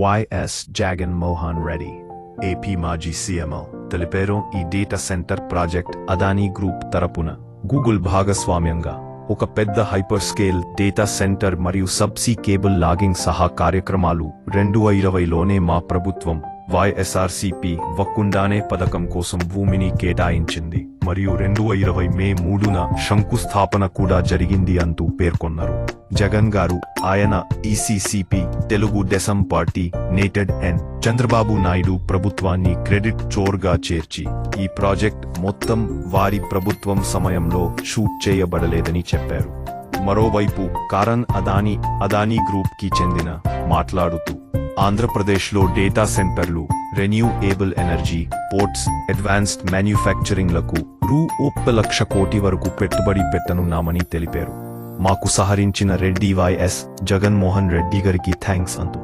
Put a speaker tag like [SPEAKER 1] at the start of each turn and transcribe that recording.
[SPEAKER 1] YS Jagan Mohan Reddy AP మాజీ CMO తెలిపారు ఈ data centre project Adani group తరపున గూగుల్ భాగస్వామ్యంగా ఒక పెద్ద హైపర్ స్కేల్ డేటా సెంటర్ మరియు సబ్సీ కేబుల్ లాగింగ్ సహా కార్యక్రమాలు రెండు ఇరవైలోనే మా ప్రభుత్వం వైఎస్ఆర్సీపీ వక్కుండానే పథకం కోసం భూమిని కేటాయించింది. మరియు రెండు ఇరవై మే మూడున శంకుస్థాపన కూడా జరిగింది అంటూ పేర్కొన్నారు. జగన్ గారు ఆయన ఈసీసీపీ తెలుగు డెసం పార్టీ నేటెడ్ అండ్ చంద్రబాబు నాయుడు ప్రభుత్వాన్ని క్రెడిట్ చోర్గా చేర్చి ఈ ప్రాజెక్ట్ మొత్తం వారి ప్రభుత్వం సమయంలో షూట్ చేయబడలేదని చెప్పారు. మరోవైపు కారన్ అదానీ అదానీ గ్రూప్కి చెందిన మాట్లాడుతూ ఆంధ్రప్రదేశ్లో డేటా సెంటర్లు రెన్యూఏబుల్ ఎనర్జీ పోర్ట్స్ అడ్వాన్స్డ్ మ్యానుఫ్యాక్చరింగ్లకు రూ ఒక్క లక్ష కోటి వరకు పెట్టుబడి పెట్టనున్నామని తెలిపారు. మాకు సహరించిన రెడ్డి వైఎస్ జగన్మోహన్ రెడ్డి గారికి థ్యాంక్స్ అంటూ.